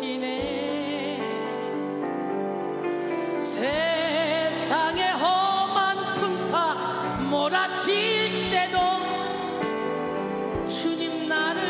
오시네 세상의 험한 풍파 몰아칠 때도 주님 나를